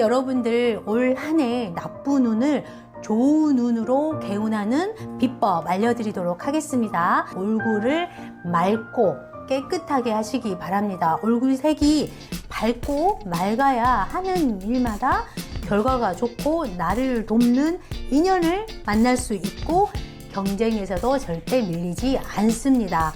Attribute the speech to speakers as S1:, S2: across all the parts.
S1: 여러분들 올 한 해 나쁜 운을 좋은 운으로 개운하는 비법 알려드리도록 하겠습니다. 얼굴을 맑고 깨끗하게 하시기 바랍니다. 얼굴 색이 밝고 맑아야 하는 일마다 결과가 좋고 나를 돕는 인연을 만날 수 있고 경쟁에서도 절대 밀리지 않습니다.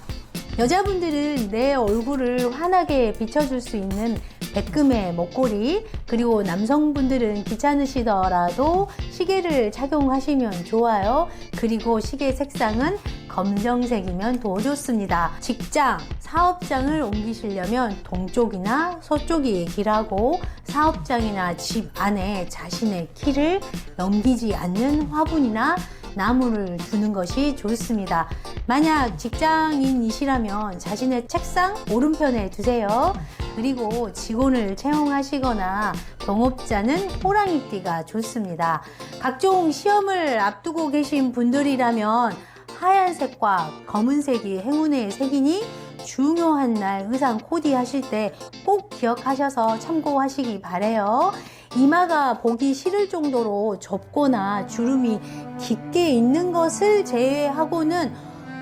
S1: 여자분들은 내 얼굴을 환하게 비춰줄 수 있는 백금의 목걸이 그리고 남성분들은 귀찮으시더라도 시계를 착용하시면 좋아요. 그리고 시계 색상은 검정색이면 더 좋습니다. 직장, 사업장을 옮기시려면 동쪽이나 서쪽이 길하고 사업장이나 집 안에 자신의 키를 넘기지 않는 화분이나 나무를 두는 것이 좋습니다. 만약 직장인이시라면 자신의 책상 오른편에 두세요. 그리고 직원을 채용하시거나 동업자는 호랑이띠가 좋습니다. 각종 시험을 앞두고 계신 분들이라면 하얀색과 검은색이 행운의 색이니 중요한 날 의상 코디 하실 때 꼭 기억하셔서 참고하시기 바래요. 이마가 보기 싫을 정도로 좁거나 주름이 깊게 있는 것을 제외하고는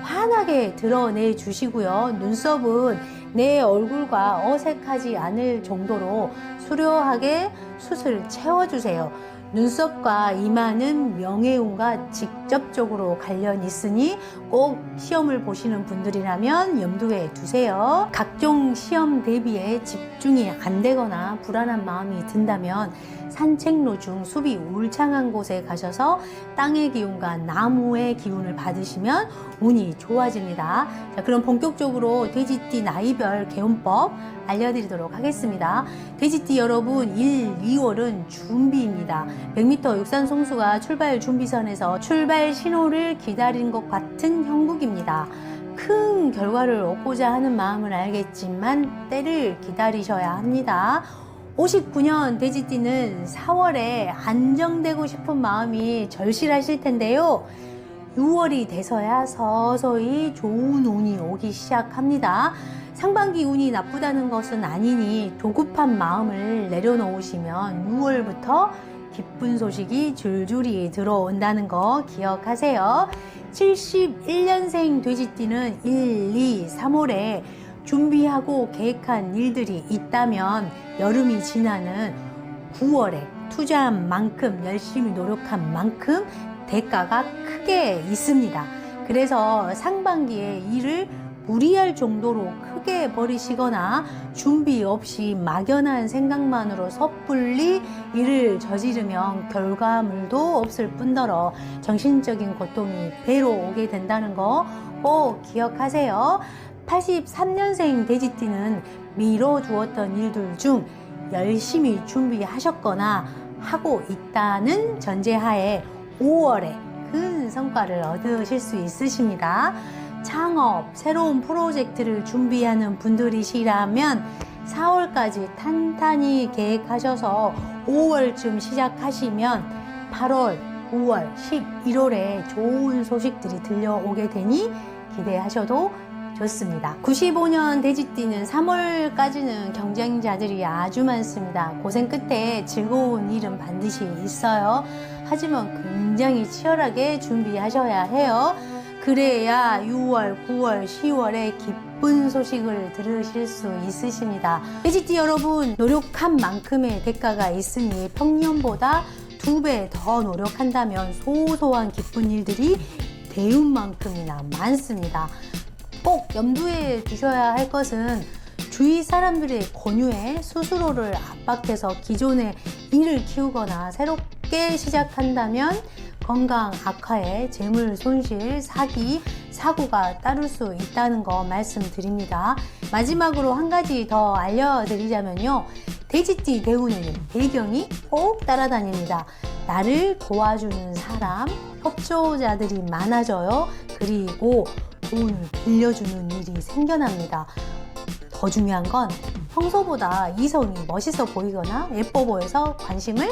S1: 환하게 드러내 주시고요. 눈썹은 내 얼굴과 어색하지 않을 정도로 수려하게 숱을 채워주세요. 눈썹과 이마는 명예운과 직접적으로 관련 있으니 꼭 시험을 보시는 분들이라면 염두에 두세요. 각종 시험 대비에 집중이 안 되거나 불안한 마음이 든다면 산책로 중 숲이 울창한 곳에 가셔서 땅의 기운과 나무의 기운을 받으시면 운이 좋아집니다. 자, 그럼 본격적으로 돼지띠 나이별 개운법 알려드리도록 하겠습니다. 돼지띠 여러분 1, 2월은 준비입니다. 100m 육산 송수가 출발 준비선에서 출발 신호를 기다린 것 같은 형국입니다. 큰 결과를 얻고자 하는 마음을 알겠지만 때를 기다리셔야 합니다. 59년 돼지띠는 4월에 안정되고 싶은 마음이 절실하실 텐데요. 6월이 돼서야 서서히 좋은 운이 오기 시작합니다. 상반기 운이 나쁘다는 것은 아니니 조급한 마음을 내려놓으시면 6월부터 기쁜 소식이 줄줄이 들어온다는 거 기억하세요. 71년생 돼지띠는 1, 2, 3월에 준비하고 계획한 일들이 있다면 여름이 지나는 9월에 투자한 만큼 열심히 노력한 만큼 대가가 크게 있습니다. 그래서 상반기에 일을 무리할 정도로 크게 버리시거나 준비 없이 막연한 생각만으로 섣불리 일을 저지르면 결과물도 없을 뿐더러 정신적인 고통이 배로 오게 된다는 거 꼭 기억하세요. 83년생 돼지띠는 미뤄두었던 일들 중 열심히 준비하셨거나 하고 있다는 전제하에 5월에 큰 성과를 얻으실 수 있으십니다. 창업, 새로운 프로젝트를 준비하는 분들이시라면 4월까지 탄탄히 계획하셔서 5월쯤 시작하시면 8월, 9월, 11월에 좋은 소식들이 들려오게 되니 기대하셔도 좋습니다. 95년 돼지띠는 3월까지는 경쟁자들이 아주 많습니다. 고생 끝에 즐거운 일은 반드시 있어요. 하지만 굉장히 치열하게 준비하셔야 해요. 그래야 6월, 9월, 10월에 기쁜 소식을 들으실 수 있으십니다. 돼지띠 여러분, 노력한 만큼의 대가가 있으니 평년보다 두 배 더 노력한다면 소소한 기쁜 일들이 대운만큼이나 많습니다. 꼭 염두에 두셔야 할 것은 주위 사람들의 권유에 스스로를 압박해서 기존의 일을 키우거나 새롭게 시작한다면 건강 악화에 재물 손실, 사기, 사고가 따를 수 있다는 거 말씀드립니다. 마지막으로 한 가지 더 알려드리자면요. 돼지띠 대운에는 배경이 꼭 따라다닙니다. 나를 도와주는 사람, 협조자들이 많아져요. 그리고 돈을 빌려주는 일이 생겨납니다. 더 중요한 건 평소보다 이성이 멋있어 보이거나 예뻐 보여서 관심을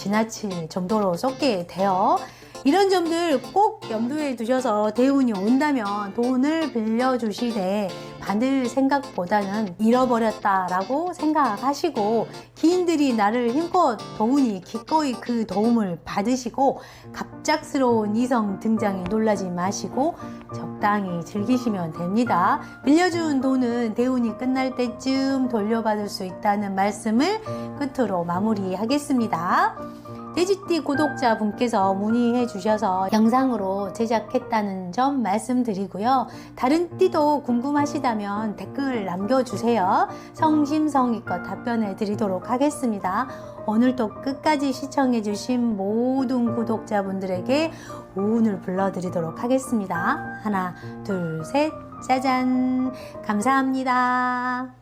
S1: 지나칠 정도로 쏟게 돼요. 이런 점들 꼭 염두에 두셔서 대운이 온다면 돈을 빌려주시되 받을 생각보다는 잃어버렸다라고 생각하시고 기인들이 나를 힘껏 도우니 기꺼이 그 도움을 받으시고 갑작스러운 이성 등장에 놀라지 마시고 적당히 즐기시면 됩니다. 빌려준 돈은 대운이 끝날 때쯤 돌려받을 수 있다는 말씀을 끝으로 마무리하겠습니다. 돼지띠 구독자분께서 문의해 주셔서 영상으로 제작했다는 점 말씀드리고요. 다른 띠도 궁금하시다면 댓글 남겨주세요. 성심성의껏 답변해 드리도록 하겠습니다. 오늘도 끝까지 시청해 주신 모든 구독자분들에게 운을 불러드리도록 하겠습니다. 하나, 둘, 셋, 짜잔. 감사합니다.